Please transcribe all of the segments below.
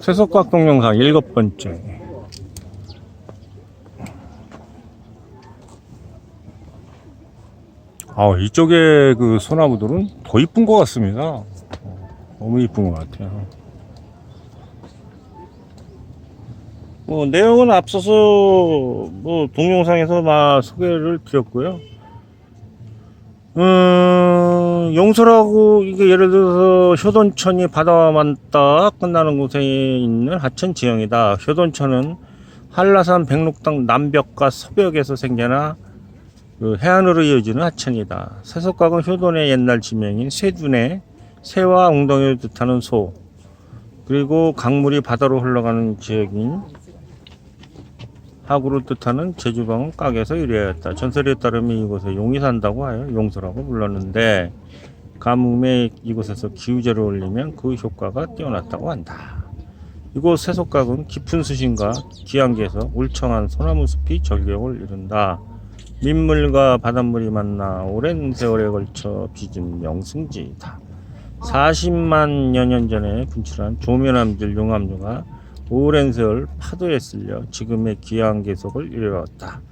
세속각 동영상 일곱 번째. 아, 이쪽에 그 소나무들은 더 이쁜 것 같습니다. 어, 너무 이쁜 것 같아요. 뭐, 내용은 앞서서 뭐, 동영상에서 막 소개를 드렸고요. 음, 용서라고, 이게 예를 들어서 효돈천이 바다와 맞닿아 끝나는 곳에 있는 하천 지형이다. 효돈천은 한라산 백록당 남벽과 서벽에서 생겨나 그 해안으로 이어지는 하천이다. 세속각은 효돈의 옛날 지명인 쇠둔의 새와 웅덩이를 뜻하는 소, 그리고 강물이 바다로 흘러가는 지역인 하구를 뜻하는 제주방은 깍에서 유래하였다. 전설에 따르면 이곳에 용이 산다고 하여 용서라고 불렀는데 가뭄에 이곳에서 기우제를 올리면 그 효과가 뛰어났다고 한다. 이곳 세속각은 깊은 수심과 기안계에서 울청한 소나무 숲이 절경을 이룬다. 민물과 바닷물이 만나 오랜 세월에 걸쳐 빚은 명승지이다. 40만 여년 전에 분출한 조면암질 용암류가 오랜 세월 파도에 쓸려 지금의 기한 계속을 이루었다.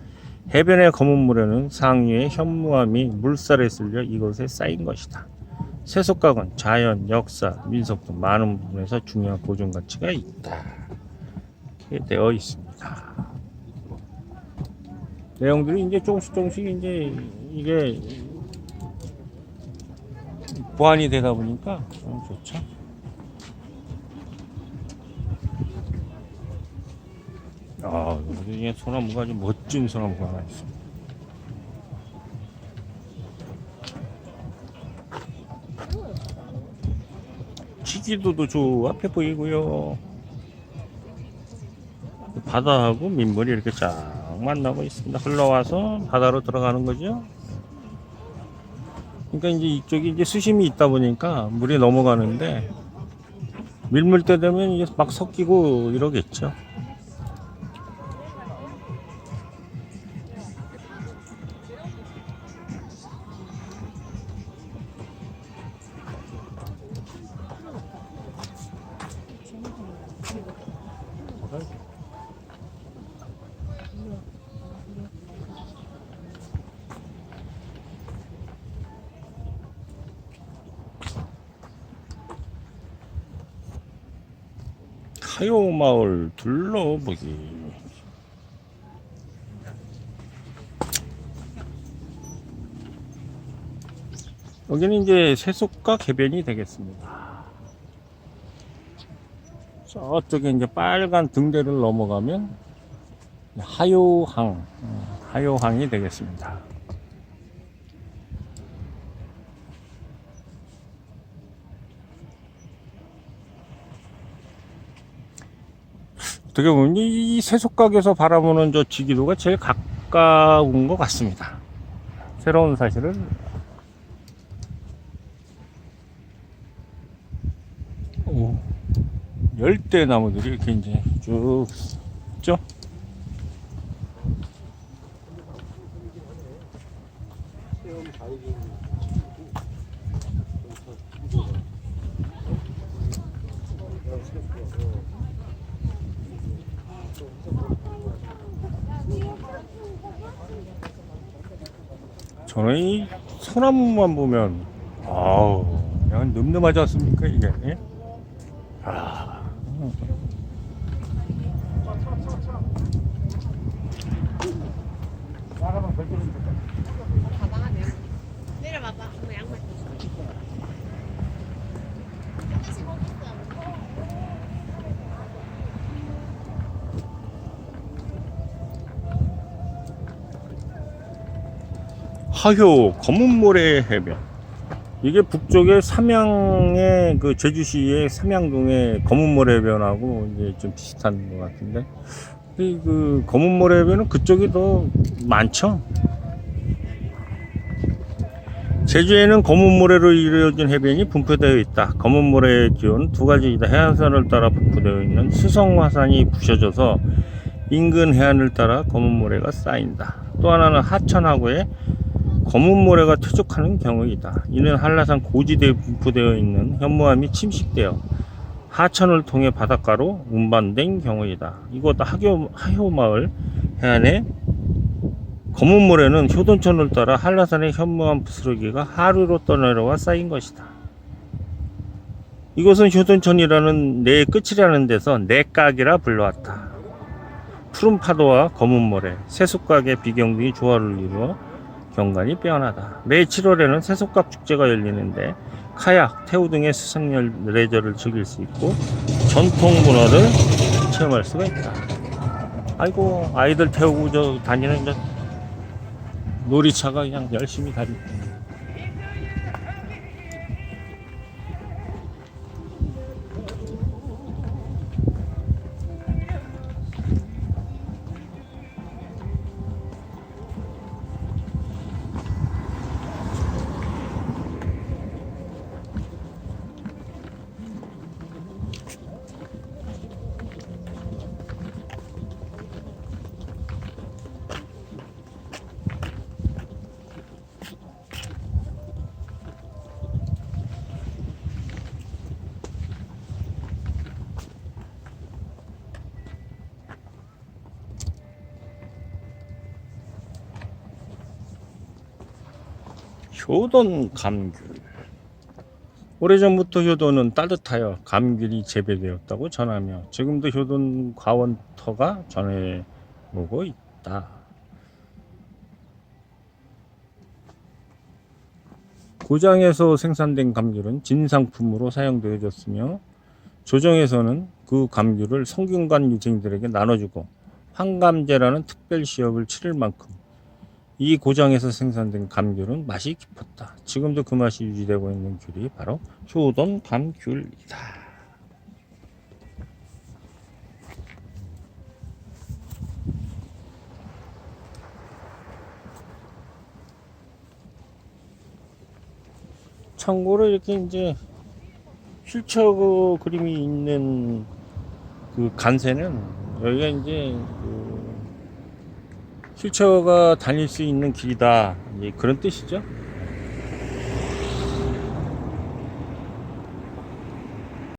해변의 검은 물에는 상위의 현무암이 물살에 쓸려 이곳에 쌓인 것이다. 세속각은 자연, 역사, 민속 등 많은 부분에서 중요한 보존 가치가 있다. 이렇게 되어 있습니다. 내용들이 이제 조금씩 조금씩 이제 이게 보완이 되다 보니까 참 좋죠. 아, 여기 소나무가 아주 멋진 소나무가 하나 있습니다. 지지도도 저 앞에 보이고요. 바다하고 민물이 이렇게 쫙 만나고 있습니다. 흘러와서 바다로 들어가는 거죠. 그러니까 이제 이쪽이 이제 수심이 있다 보니까 물이 넘어가는데 밀물 때 되면 이게 막 섞이고 이러겠죠. 타요 마을 둘러보기. 여기는 이제 세속과 개변이 되겠습니다. 저쪽에 이제 빨간 등대를 넘어가면 하요항, 어, 하요항이 되겠습니다. 어떻게 보면 이이 세속각에서 바라보는 저 지기도가 제일 가까운 것 같습니다. 새로운 사실을 오, 열대 나무들이 이렇게 이제 쭉 있죠. 저는 이 소나무만 보면 아우 그냥 늠름하지 않습니까 이게 예? 아. 내려봐봐. 뭐 양말 줬어. 하효 검은모래 해변 이게 북쪽의 삼양의 그 제주시의 삼양동의 검은모래 해변하고 이제 좀 비슷한 것 같은데 이그 검은모래 해변은 그쪽이 더 많죠 제주에는 검은모래로 이루어진 해변이 분포되어 있다. 검은모래의 기온은 두 가지이다. 해안선을 따라 분포되어 있는 수성화산이 부셔져서 인근 해안을 따라 검은모래가 쌓인다. 또 하나는 하천하구에 검은 모래가 퇴적하는 경우이다. 이는 한라산 고지대에 분포되어 있는 현무암이 침식되어 하천을 통해 바닷가로 운반된 경우이다. 이곳 하교, 하효마을 해안에 검은 모래는 효돈천을 따라 한라산의 현무암 부스러기가 하류로 떠내려와 쌓인 것이다. 이곳은 효돈천이라는 내 끝이라는 데서 내각이라 불러왔다. 푸른 파도와 검은 모래, 세숫각의 비경 등이 조화를 이루어 경관이 빼어나다. 매 7월에는 세숫각 축제가 열리는데 카약, 태우 등의 수상 레저를 즐길 수 있고 전통 문화를 체험할 수가 있다. 아이고 아이들 태우고 저 다니는 저 놀이차가 그냥 열심히 다니. 효돈 감귤. 오래전부터 효돈은 따뜻하여 감귤이 재배되었다고 전하며 지금도 효돈 과원터가 전해오고 있다. 고장에서 생산된 감귤은 진상품으로 사용되어졌으며 조정에서는 그 감귤을 성균관 유생들에게 나눠주고 황감제라는 특별 시업을 치를 만큼 이 고장에서 생산된 감귤은 맛이 깊었다. 지금도 그 맛이 유지되고 있는 귤이 바로 효돈 감귤이다. 참고로 이렇게 이제 휠체어 그 그림이 있는 그 간세는 여기가 이제 그 휠체어가 다닐 수 있는 길이다. 그런 뜻이죠.